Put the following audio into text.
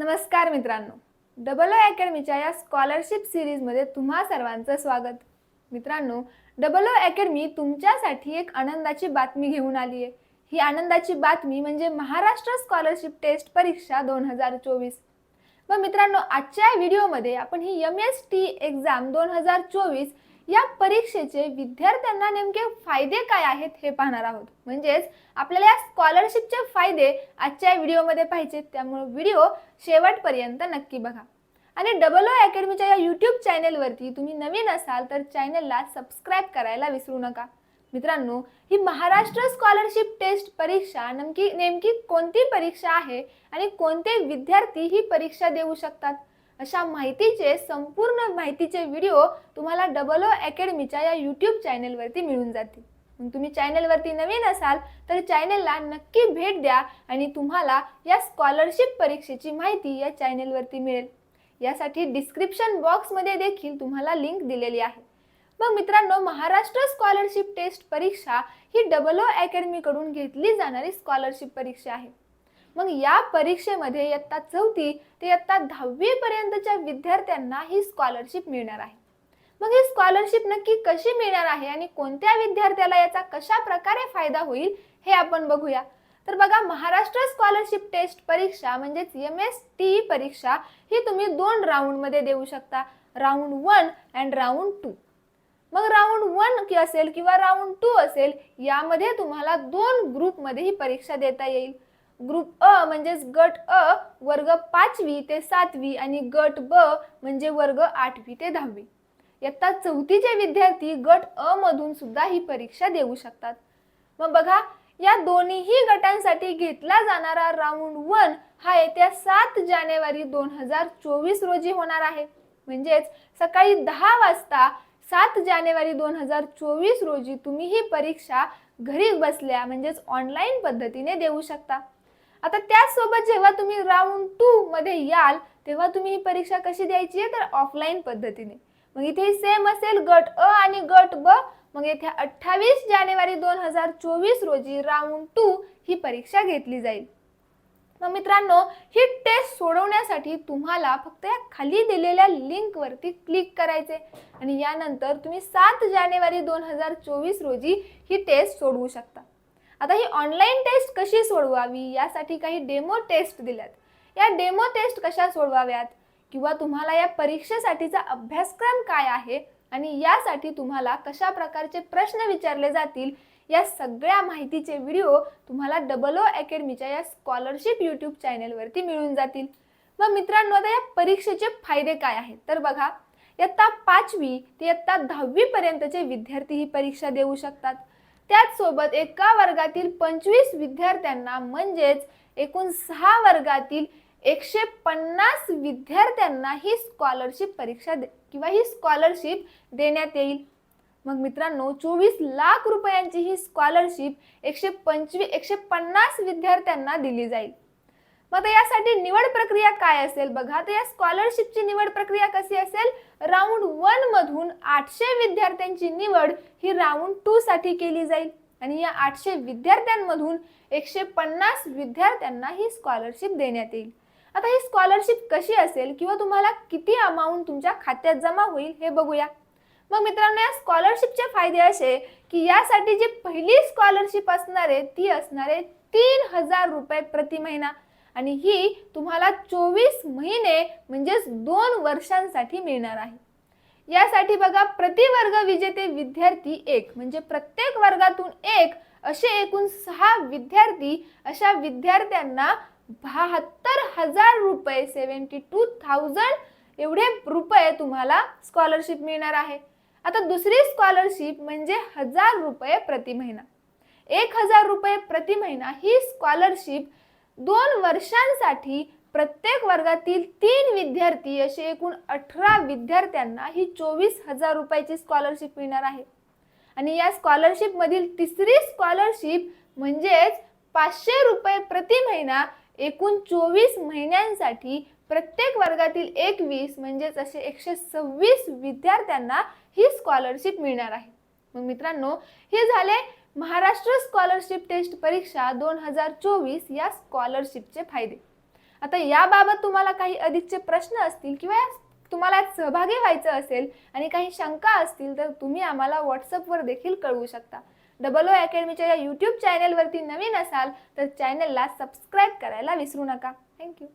नमस्कार मित्रांनो. Double O अकॅडमीच्या या स्कॉलरशिप सिरीजमध्ये तुम्हा सर्वांचं स्वागत. मित्रांनो डबल ओ अकॅडमी तुमच्यासाठी एक आनंदाची बातमी घेऊन आली आहे ही आनंदाची बातमी म्हणजे महाराष्ट्र स्कॉलरशिप टेस्ट परीक्षा दोन हजार चोवीस. मग मित्रांनो आजच्या व्हिडिओमध्ये आपण ही एम एस टी एक्झाम दोन हजार चोवीस या परीक्षेचे विद्यार्थ्यांना नेमके फायदे काय आहेत हे पाहणार आहोत. म्हणजेच आपल्याला या स्कॉलरशिपचे फायदे आजच्या व्हिडिओमध्ये पाहिजेत त्यामुळे व्हिडिओ शेवटपर्यंत नक्की बघा. आणि डबल ओ अकॅडमीच्या या यूट्यूब चॅनेलवरती तुम्ही नवीन असाल तर चॅनेलला सबस्क्राईब करायला विसरू नका. मित्रांनो ही महाराष्ट्र स्कॉलरशिप टेस्ट परीक्षा नेमकी नेमकी कोणती परीक्षा आहे आणि कोणते विद्यार्थी ही परीक्षा देऊ शकतात? अशा माहितीचे संपूर्ण माहितीचे व्हिडिओ तुम्हाला डबल ओ अकॅडमीच्या या यूट्यूब चॅनेलवरती मिळून जातील. मग तुम्ही चॅनेलवरती नवीन असाल तर चॅनेलला नक्की भेट द्या आणि तुम्हाला या स्कॉलरशिप परीक्षेची माहिती या चॅनेलवरती मिळेल. यासाठी डिस्क्रिप्शन बॉक्समध्ये देखील तुम्हाला लिंक दिलेली आहे. मग मित्रांनो महाराष्ट्र स्कॉलरशिप टेस्ट परीक्षा ही डबल ओ अकॅडमीकडून घेतली जाणारी स्कॉलरशिप परीक्षा आहे. मग या परीक्षेमध्ये इयत्ता चौथी ते इयत्ता दहावी पर्यंतच्या विद्यार्थ्यांना ही स्कॉलरशिप मिळणार आहे. मग ही स्कॉलरशिप नक्की कशी मिळणार आहे आणि कोणत्या विद्यार्थ्याला याचा कशा प्रकारे फायदा होईल हे आपण बघूया. तर बघा महाराष्ट्र स्कॉलरशिप टेस्ट परीक्षा म्हणजेच एम एस टी परीक्षा ही तुम्ही दोन राऊंडमध्ये देऊ शकता. Round one and round two मग राऊंड वन की असेल किंवा राऊंड टू असेल यामध्ये तुम्हाला दोन ग्रुपमध्ये ही परीक्षा देता येईल. ग्रुप अ म्हणजेच गट अ वर्ग पाचवी ते सातवी आणि गट ब म्हणजे वर्ग आठवी ते दहावी. इयत्ता चौथीचे विद्यार्थी गट अ मधून सुद्धा ही परीक्षा देऊ शकतात. मग बघा या दोन्ही गटांसाठी घेतला जाणारा राऊंड वन हा येत्या सात जानेवारी दोन हजार चोवीस रोजी होणार आहे. म्हणजेच सकाळी दहा वाजता सात जानेवारी दोन हजार चोवीस रोजी तुम्ही ही परीक्षा घरी बसल्या म्हणजेच ऑनलाईन पद्धतीने देऊ शकता. आता त्याचसोबत जेव्हा तुम्ही राऊंड टू मध्ये याल तेव्हा तुम्ही ही परीक्षा कशी द्यायची आहे? तर ऑफलाईन पद्धतीने. मग इथे सेम असेल गट अ आणि गट ब. मग येथे अठ्ठावीस जानेवारी दोन हजार चोवीस रोजी राऊंड टू ही परीक्षा घेतली जाईल. मग मित्रांनो ही टेस्ट सोडवण्यासाठी तुम्हाला फक्त या खाली दिलेल्या लिंकवरती क्लिक करायचे आणि यानंतर तुम्ही सात जानेवारी दोन हजार चोवीस रोजी ही टेस्ट सोडवू शकता. आता ही ऑनलाईन टेस्ट कशी सोडवावी? यासाठी काही डेमो टेस्ट दिल्यात. या डेमो टेस्ट कशा सोडवाव्यात? किंवा तुम्हाला या परीक्षेसाठीचा अभ्यासक्रम काय आहे? आणि यासाठी तुम्हाला कशा प्रकारचे प्रश्न विचारले जातील? या सगळ्या माहितीचे व्हिडिओ तुम्हाला डबल ओ अकॅडमीच्या या स्कॉलरशिप यूट्यूब चॅनेलवरती मिळून जातील. मग मित्रांनो आता या परीक्षेचे फायदे काय आहेत? तर बघा इयत्ता पाचवी ते इयत्ता दहावीपर्यंतचे विद्यार्थी ही परीक्षा देऊ शकतात. त्याचसोबत एका वर्गातील पंचवीस विद्यार्थ्यांना म्हणजेच एकूण सहा वर्गातील एकशे पन्नास विद्यार्थ्यांना ही स्कॉलरशिप परीक्षा दे किंवा ही स्कॉलरशिप देण्यात येईल. मग मित्रांनो चोवीस लाख रुपयांची ही स्कॉलरशिप एकशे पंचवीस एकशे पन्नास विद्यार्थ्यांना दिली जाईल. मग आता यासाठी निवड प्रक्रिया काय असेल? बघा तर या स्कॉलरशिपची निवड प्रक्रिया कशी असेल? राऊंड वन मधून आठशे विद्यार्थ्यांची निवड ही राऊंड टू साठी केली जाईल. आणि या आठशे विद्यार्थ्यांमधून एकशे पन्नास विद्यार्थ्यांना ही स्कॉलरशिप देण्यात येईल. आता ही स्कॉलरशिप कशी असेल किंवा तुम्हाला किती अमाऊंट तुमच्या खात्यात जमा होईल हे बघूया. मग मित्रांनो या स्कॉलरशिपचे फायदे असे की यासाठी जी पहिली स्कॉलरशिप असणार आहे ती असणार आहे तीन हजार रुपये प्रति महिना. आणि ही तुम्हाला चोवीस महिने म्हणजेच दोन वर्षांसाठी मिळणार आहे. यासाठी बघा प्रतिवर्ग विजेते विद्यार्थी एक म्हणजे प्रत्येक वर्गातून एक असे एकूण सहा विद्यार्थी अशा विद्यार्थ्यांना बहात्तर हजार रुपये सेवन्टी टू थाउजंड एवढे रुपये तुम्हाला स्कॉलरशिप मिळणार आहे. आता दुसरी स्कॉलरशिप म्हणजे हजार रुपये प्रति महिना. एक हजार रुपये प्रति महिना ही स्कॉलरशिप दोन वर्षांसाठी प्रत्येक वर्गातील तीन विद्यार्थी असे एकूण अठरा विद्यार्थ्यांना ही चोवीस हजार रुपयाची स्कॉलरशिप मिळणार आहे. आणि या स्कॉलरशिप मधील तिसरी स्कॉलरशिप म्हणजेच पाचशे रुपये प्रति महिना एकूण चोवीस महिन्यांसाठी प्रत्येक वर्गातील एकवीस म्हणजेच असे एकशे सव्वीस विद्यार्थ्यांना ही स्कॉलरशिप मिळणार आहे. मग मित्रांनो हे झाले महाराष्ट्र स्कॉलरशिप टेस्ट परीक्षा दोन हजार चोवीस या स्कॉलरशिपचे फायदे. आता याबाबत तुम्हाला काही अधिकचे प्रश्न असतील किंवा तुम्हाला यात सहभागी व्हायचं असेल आणि काही शंका असतील तर तुम्ही आम्हाला व्हॉट्सअपवर देखील कळवू शकता. डबल ओ अकॅडमीच्या या यूट्यूब चॅनेलवरती नवीन असाल तर चॅनलला सबस्क्राईब करायला विसरू नका. थँक्यू